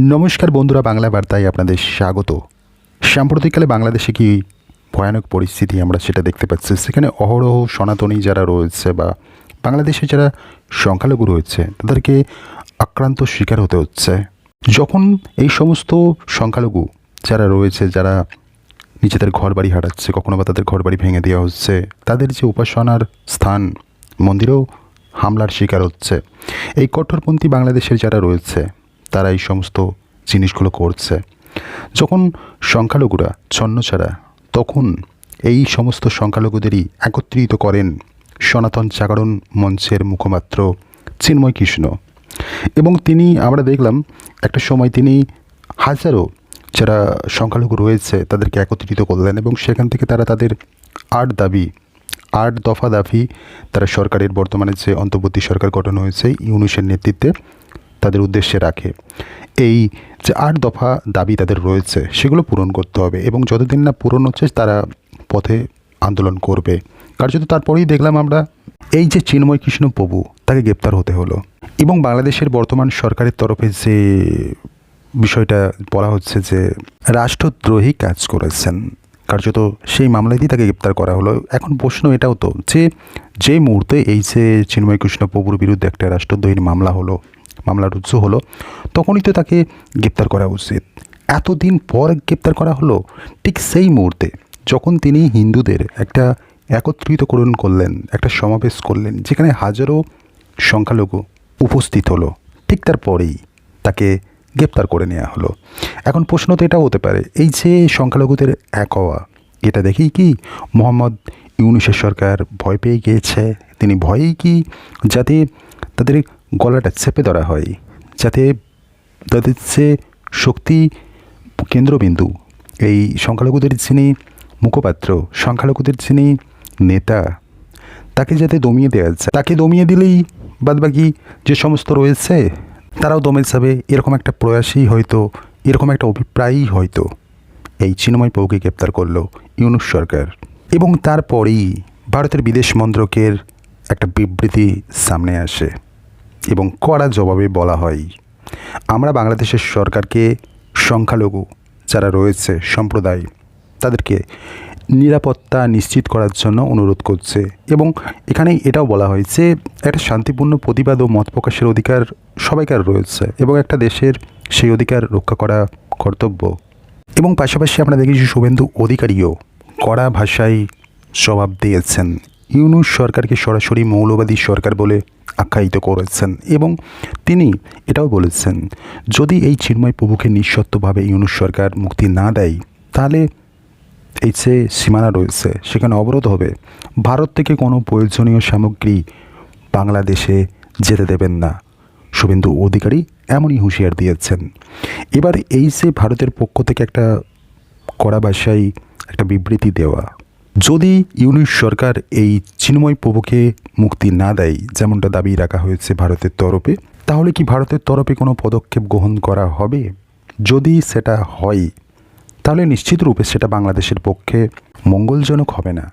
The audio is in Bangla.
নমস্কার বন্ধুরা, বাংলা বার্তায় আপনাদের স্বাগত। সাম্প্রতিককালে বাংলাদেশে কি ভয়ানক পরিস্থিতি আমরা সেটা দেখতে পাচ্ছি? সেখানে অহরহ সনাতনী যারা রয়েছে বা বাংলাদেশে যারা সংখ্যালঘু রয়েছে, তাদেরকে আক্রান্ত শিকার হতে হচ্ছে। যখন এই সমস্ত সংখ্যালঘু যারা রয়েছে, যারা নিজেদের ঘর বাড়ি হারাচ্ছে, কখনো বা তাদের ঘর বাড়ি ভেঙে দেওয়া হচ্ছে, তাদের যে উপাসনার স্থান, মন্দিরেও হামলার শিকার হচ্ছে। এই কঠোরপন্থী বাংলাদেশের যারা রয়েছে তারা এই সমস্ত জিনিসগুলো করছে। যখন সংখ্যালঘুরা ছন্নছাড়া তখন এই সমস্ত সংখ্যালঘুদেরই একত্রিত করেন সনাতন জাগরণ মঞ্চের মুখপাত্র চিন্ময় কৃষ্ণ। এবং তিনি, আমরা দেখলাম, একটা সময় তিনি হাজারো যারা সংখ্যালঘু রয়েছে তাদেরকে একত্রিত করলেন এবং সেখান থেকে তারা তাদের আট দাবি, আট দফা দাবি তারা সরকারের বর্তমানে যে অন্তর্বর্তী সরকার গঠন হয়েছে, ইউনুসের নেতৃত্বে তাদের উদ্দেশ্যে রাখে। এই যে আট দফা দাবি তাদের রয়েছে, সেগুলো পূরণ করতে হবে এবং যতদিন না পূরণ হচ্ছে তারা পথে আন্দোলন করবে। কার্যত তারপরেই দেখলাম আমরা এই যে চিন্ময় কৃষ্ণ প্রভু, তাকে গ্রেপ্তার হতে হলো এবং বাংলাদেশের বর্তমান সরকারের তরফে যে বিষয়টা বলা হচ্ছে যে রাষ্ট্রদ্রোহী কাজ করেছেন, কার্যত সেই মামলাতেই তাকে গ্রেপ্তার করা হলো। এখন প্রশ্ন এটাও তো যে যে মুহূর্তে এই যে চিন্ময় কৃষ্ণ প্রভুর বিরুদ্ধে একটা রাষ্ট্রদ্রোহীর মামলা হলো মামলা রুজু হলো, তখনই তো তাকে গ্রেপ্তার করা উচিত। এতদিন পর গ্রেপ্তার করা হলো, ঠিক সেই মুহূর্তে যখন তিনি হিন্দুদের একটা একত্রিতকরণ করলেন, একটা সমাবেশ করলেন, যেখানে হাজারো সংখ্যালঘু উপস্থিত হলো, ঠিক তারপরেই তাকে গ্রেপ্তার করে নেওয়া হলো। এখন প্রশ্ন তো এটাও হতে পারে, এই যে সংখ্যালঘুদের এক হওয়া, এটা দেখেই কি মোহাম্মদ ইউনুসের সরকার ভয় পেয়ে গিয়েছে? তিনি ভয়েই কি যাতে তাদের গলাটা চেপে ধরা হয়, যাতে তাদের যে শক্তি কেন্দ্রবিন্দু। এই সংখ্যালঘুদের যিনি মুখপাত্র, সংখ্যালঘুদের যিনি নেতা, তাকে যাতে দমিয়ে দেওয়া যায়। তাকে দমিয়ে দিলেই বাদবাকি যে সমস্ত রয়েছে, তারাও দমে যাবে। এরকম একটা প্রয়াসই হয়তো, এরকম একটা অভিপ্রায়ই হয়তো এই চিন্ময় পৌকে গ্রেপ্তার করল ইউনুস সরকার। এবং তারপরেই ভারতের বিদেশ মন্ত্রকের একটা বিবৃতি সামনে আসে। এবং কড়া জবাবে বলা হয়। আমরা বাংলাদেশের সরকারকে সংখ্যালঘু যারা রয়েছে সম্প্রদায়, তাদেরকে নিরাপত্তা নিশ্চিত করার জন্য অনুরোধ করছে এবং এখানে এটাও বলা হয় যে একটা শান্তিপূর্ণ প্রতিবাদ ও মত প্রকাশের অধিকার সবাইকার রয়েছে এবং একটা দেশের সেই অধিকার রক্ষা করা কর্তব্য। এবং পাশাপাশি আমরা দেখেছি শুভেন্দু অধিকারীও কড়া ভাষায় জবাব দিয়েছেন। ইউনুস সরকারকে সরাসরি মৌলবাদী সরকার বলে আখ্যায়িত করেছেন এবং তিনি এটাও বলেছেন, যদি এই চিন্ময় প্রভুকে নিঃশর্তভাবে ইউনুস সরকার মুক্তি না দেয়, তাহলে এই যে সীমানা রয়েছে, সেখানে অবরোধ হবে। ভারত থেকে কোনো প্রয়োজনীয় সামগ্রী বাংলাদেশে যেতে দেবেন না। শুভেন্দু অধিকারী এমনই হুঁশিয়ার দিয়েছেন। এবার এই যে ভারতের পক্ষ থেকে একটা কড়া ভাষায় একটা বিবৃতি দেওয়া যদি ইউনিশ সরকার এই চিন্ময় প্রভুকে মুক্তি না দেয়, যেমনটা দাবি রাখা হয়েছে ভারতের তরফে, তাহলে কি ভারতের তরফে কোনো পদক্ষেপ গ্রহণ করা হবে? যদি সেটা হয়, তাহলে নিশ্চিত রূপে সেটা বাংলাদেশের পক্ষে মঙ্গলজনক হবে না।